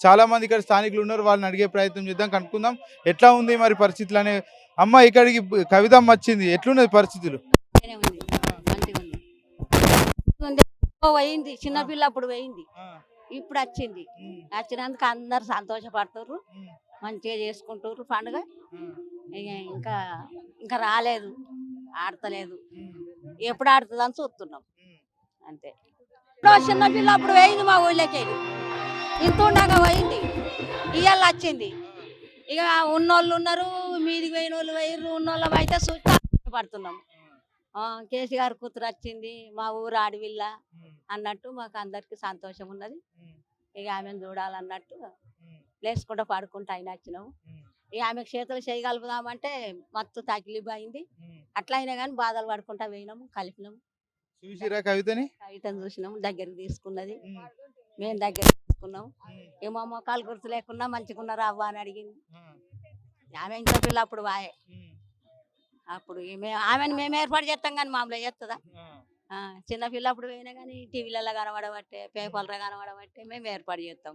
చాలా మంది ఇక్కడ స్థానికులు ఉన్నారు వాళ్ళని అడిగే ప్రయత్నం చేద్దాం కనుక్కుందాం. ఎట్లా ఉంది మరి పరిస్థితులు అనే అమ్మ ఇక్కడికి కవితమ్మ వచ్చింది. ఎట్లున్నది పరిస్థితులు? పోయింది. చిన్నపిల్ల అప్పుడు పోయింది. ఇప్పుడు వచ్చింది. వచ్చినందుకు అందరు సంతోషపడుతుర్రు. మంచిగా చేసుకుంటారు పండుగ. ఇక ఇంకా రాలేదు. ఆడతలేదు. ఎప్పుడు ఆడుతుందని చూస్తున్నాం. అంతే. చిన్నపిల్ల అప్పుడు పోయింది మా ఊళ్ళోకి. ఇంత ఉండగా పోయింది. ఇవాళ వచ్చింది. ఇక ఉన్నోళ్ళు ఉన్నారు మీదికి పోయిన వాళ్ళు పోయిర్రు ఉన్నోళ్ళం అయితే చూసి పడుతున్నాం. ఆ, కేసీఆర్ కూతురు వచ్చింది మా ఊరు ఆడవిల్ల అన్నట్టు మాకు అందరికి సంతోషం ఉన్నది. ఇక ఆమెను చూడాలన్నట్టు లేసుకుంటూ పడుకుంటూ అయినా వచ్చినాము. ఇక ఆమెకు చేతులు చేయగలుపుదామంటే మత్తు తగిలిబ్ అయింది అట్లా అయినా కానీ బాధలు పడుకుంటా పోయినాము కలిపినాము. చూసిరా కవితని? కవితను చూసినాము దగ్గరికి తీసుకున్నది. మేము దగ్గర తీసుకున్నాము ఇక మా మొక్కలు గుర్తు లేకున్నా మంచిగా ఉన్నారా అవ్వ అని అడిగింది. ఆమె ఇంట్లో పిల్ల అప్పుడు వాయే అప్పుడు ఆమెను మేము ఏర్పాటు చేస్తాం కానీ మామూలుగా చేస్తుందా ఆ, చిన్న పిల్ల అప్పుడు పోయినా కానీ టీవీలలో కనబడబట్టే పేపర్లో కనబడబట్టే మేము ఏర్పాటు చేస్తాం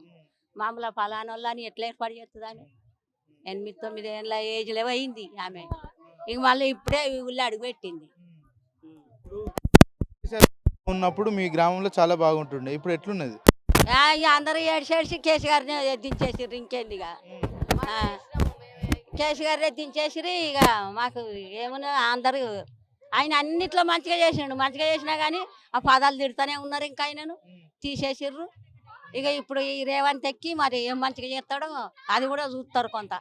మామూలుగా ఫలానా వాళ్ళని ఎట్లా ఏర్పాటు చేస్తుంది ఆమె ఎనిమిది తొమ్మిది ఏళ్ళ ఏజ్లో అయింది ఆమె. ఇక మళ్ళీ ఇప్పుడే ఊళ్ళో అడుగుపెట్టింది. ఉన్నప్పుడు మీ గ్రామంలో చాలా బాగుంటుండే. ఇప్పుడు ఎట్లున్నది? అందరూ ఏడిసేడిసి కేసు గారిని దించేసిర్రు ఇంకేంది ఇక కేసు గారిని దించేసిరి ఇక మాకు ఏమన్నా అందరూ ఆయన అన్నిట్లో మంచిగా చేసిండు. మంచిగా చేసినా కానీ ఆ పదాలు తిడుతూనే ఉన్నారు ఇంకా ఆయనను. తీసేసిర్రు. ఇక ఇప్పుడు ఈ రేవంత్ ఎక్కి మరి ఏం మంచిగా చేస్తాడో అది కూడా చూస్తారు కొంత.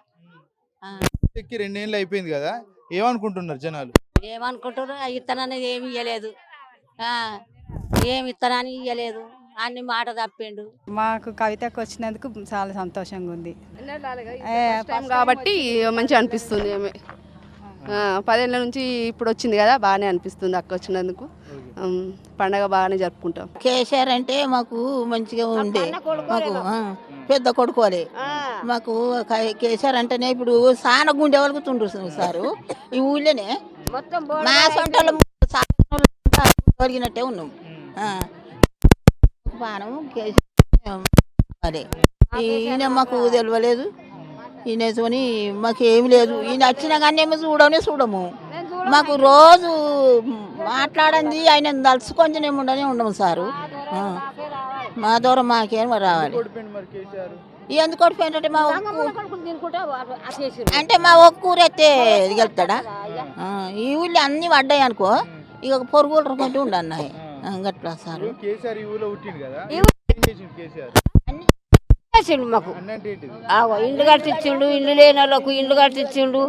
ఎక్కి రెండేళ్ళు అయిపోయింది కదా ఏమనుకుంటున్నారు జనాలు? ఏమనుకుంటారు ఆ ఇత్తనం అనేది ఏమి ఇయ్యలేదు. ఆ, ఏమి ఇత్తనాన్ని ఇయ్యలేదు. అన్ని మాట తప్పిండు. మాకు కవితకు వచ్చినందుకు చాలా సంతోషంగా ఉంది. ఏ, ఫస్ట్ టైం కాబట్టి మంచిగా అనిపిస్తుంది ఆమె. పదేళ్ళ నుంచి ఇప్పుడు వచ్చింది కదా బాగానే అనిపిస్తుంది అక్క వచ్చినందుకు. పండగ బాగానే జరుపుకుంటాం. కేసీఆర్ అంటే మాకు మంచిగా ఉండే. మాకు పెద్ద కొడుకోలే మాకు కేసీఆర్ అంటేనే ఇప్పుడు సాన గుండె వలుగుతుండ్రు సారు ఈ ఊళ్ళోనే మా సొంటలు ఒరిగినట్టే ఉన్నాం. ఆ. పానం కేసీఆర్ అదే. ఈయన మాకు తెలియలేదు ఈయనతోని మాకు ఏమి లేదు. ఈయన వచ్చినా కానీ ఏమో చూడనే చూడము. మాకు రోజు మాట్లాడండి ఆయన తలుచుకొని ఉండనే ఉండము సారు. మా ద్వారా మాకేం రావాలి. ఎందుకు ఓడిపోయినట్టే మా ఒక్కు అంటే మా ఒక్కూరు ఎత్తే గెలుతాడా? ఆ, ఈ ఊళ్ళో అన్ని పడ్డాయి అనుకో ఇక పొరుగులు ఉండన్నాయి గట్లా సారు చేసిండు మాకు. ఇండ్లు కట్టించిండు ఇండ్లు లేని వాళ్ళకు ఇండ్లు కట్టించిండు.